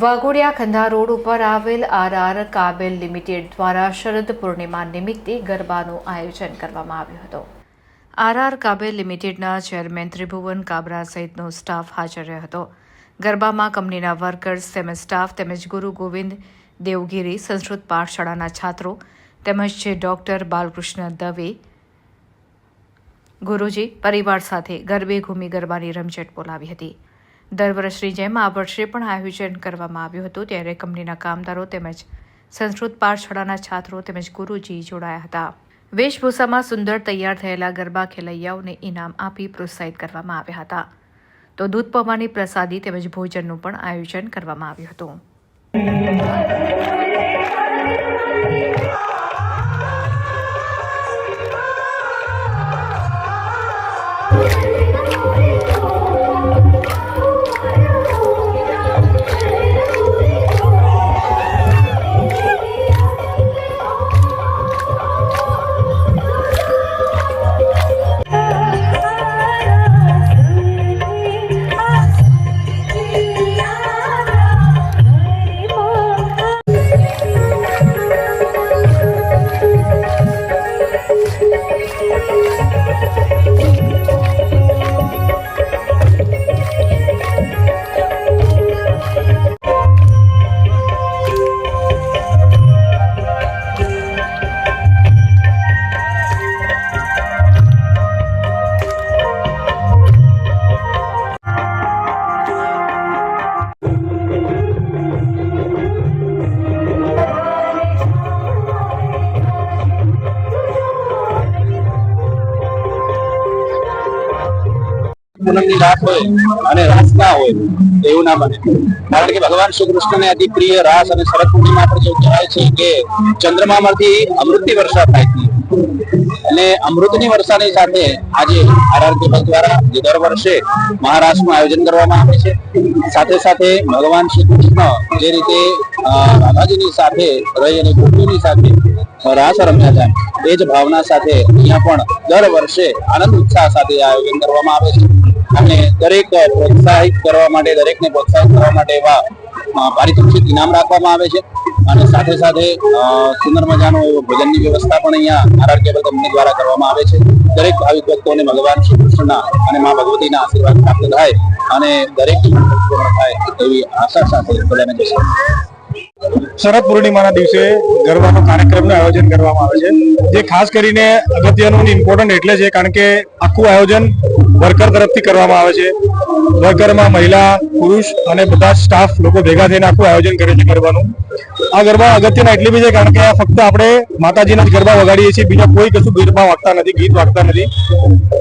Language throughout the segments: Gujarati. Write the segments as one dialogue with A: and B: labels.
A: વાઘોડિયા ખંધા રોડ ઉપર આવેલ આર આર કાબેલ લિમિટેડ દ્વારા શરદ પૂર્ણિમા નિમિત્તે ગરબાનું આયોજન કરવામાં આવ્યું હતું. આર આર કાબેલ લિમિટેડના ચેરમેન ત્રિભુવન કાબરા સહિતનો સ્ટાફ હાજર રહ્યો હતો. ગરબામાં કંપનીના વર્કર્સ તેમજ સ્ટાફ તેમજ ગુરુ ગોવિંદ દેવગીરી, સંસ્કૃત પાઠશાળાના છાત્રો તેમજ જે ડોક્ટર બાલકૃષ્ણ દવે ગુરુજી, પરિવાર સાથે ગરબે ઘૂમી ગરબાની રમઝટ બોલાવી હતી. દર વર્ષની જેમ આ વર્ષે પણ આયોજન કરવામાં આવ્યું હતું ત્યારે કંપનીના કામદારો તેમજ સંસ્કૃત પાઠશાળાના છાત્રો તેમજ ગુરુજી જોડાયા હતા. વેશભૂષામાં સુંદર તૈયાર થયેલા ગરબા ખેલૈયાઓને ઇનામ આપી પ્રોત્સાહિત કરવામાં આવ્યા હતા. તો દૂધ પૌવાની પ્રસાદી તેમજ ભોજનનું પણ આયોજન કરવામાં આવ્યું હતું.
B: પૂનમની રાત હોય અને રાસ ના હોય, એવું ના બને. કારણ કે ભગવાન શ્રી કૃષ્ણને અતિ પ્રિય રાસ અને શરદ પૂર્ણિમા પર એવું કહેવાય છે કે ચંદ્રમામાંથી અમૃતની વર્ષા થાય છે. અને અમૃતની વર્ષાની સાથે આજે આરઆર કેબલ દ્વારા જે દર વર્ષે મહારાષ્ટ્રનું આયોજન કરવામાં આવે છે. સાથે સાથે ભગવાન શ્રી કૃષ્ણ જે રીતે રાજાજીની સાથે રહી અને ગોપીઓની સાથે રાસ રમ્યા હતા, એ જ ભાવના સાથે અહીંયા પણ દર વર્ષે આનંદ ઉત્સાહ સાથે આયોજન કરવામાં આવે છે. અને દરેક પ્રોત્સાહિત કરવા માટે, દરેકને પ્રોત્સાહિત કરવા માટે એવા પારિતોષિક ઇનામ રાખવામાં આવે છે અને સાથે સાથે સુંદર મજાનો એવો ભોજનની વ્યવસ્થા પણ અહીંયા આરઆર કેબલ કંપની દ્વારા કરવામાં આવે છે દરેક ભાવિક ભક્તોને ભગવાન શ્રી કૃષ્ણના અને મા ભગવતીના આશીર્વાદ પ્રાપ્ત થાય અને દરેક થાય એવી આશા સાથે બધાને જશે.
C: શરદ પૂર્ણિમાના દિવસે ગરબાનો કાર્યક્રમનું આયોજન કરવામાં આવે છે. જે ખાસ કરીને અગત્યનું ઇમ્પોર્ટન્ટ એટલે છે, કારણ કે આખું આયોજન વર્કર તરફથી કરવામાં આવે છે. વર્કરમાં મહિલા, પુરુષ અને બધા સ્ટાફ લોકો ભેગા થઈને આખું આયોજન કરે છે ગરબાનું. આ ગરબા અગત્યના એટલે બી છે, કારણ કે આ ફક્ત આપણે માતાજીના જ ગરબા વગાડીએ છીએ, બીજા કોઈ કશું ગરબા વાગતા નથી, ગીત વાગતા નથી.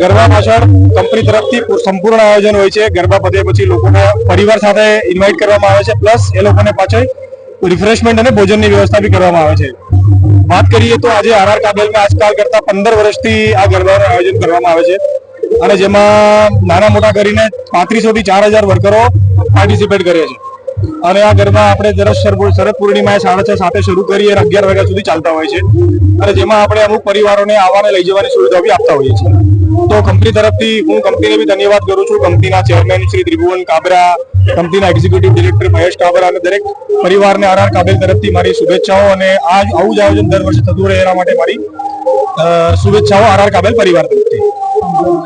C: ગરબા પાછળ કંપની તરફથી સંપૂર્ણ આયોજન હોય છે. ગરબા પતે પછી લોકોને પરિવાર સાથે ઇન્વાઇટ કરવામાં આવે છે પ્લસ એ લોકોને પાછળ રિફ્રેશમેન્ટ અને ભોજનની વ્યવસ્થા બી કરવામાં આવે છે. વાત કરીએ તો આજે આરઆર કાબેલમાં આજકાલ કરતા પંદર વર્ષથી આ ગરબાનું આયોજન કરવામાં આવે છે. અને જેમાં નાના મોટા કરીને પાંત્રીસો થી ચાર હજાર વર્કરો પાર્ટિસિપેટ કરે છે. અને આ ગરબા આપણે દર શર- શરદ પૂર્ણિમાએ સાડા છ સાથે શરૂ કરી અને અગિયાર વાગ્યા સુધી ચાલતા હોય છે. અને જેમાં આપણે અમુક પરિવારોને આવવાને લઈ જવાની સુવિધા બી આપતા હોઈએ છીએ. તો કંપની તરફથી હું કંપનીને બી ધન્યવાદ કરું છું. કંપનીના ચેરમેન શ્રી ત્રિભુવન કાબરા કંપનીના એક્ઝિક્યુટિવ ડિરેક્ટર મહેશ કાબરા અને દરેક પરિવારને આર આર કાબેલ તરફથી મારી શુભેચ્છાઓ અને આ આવું જ આયોજન દર વર્ષે થતું રહે એના માટે મારી શુભેચ્છાઓ આર આર કાબેલ પરિવાર તરફથી.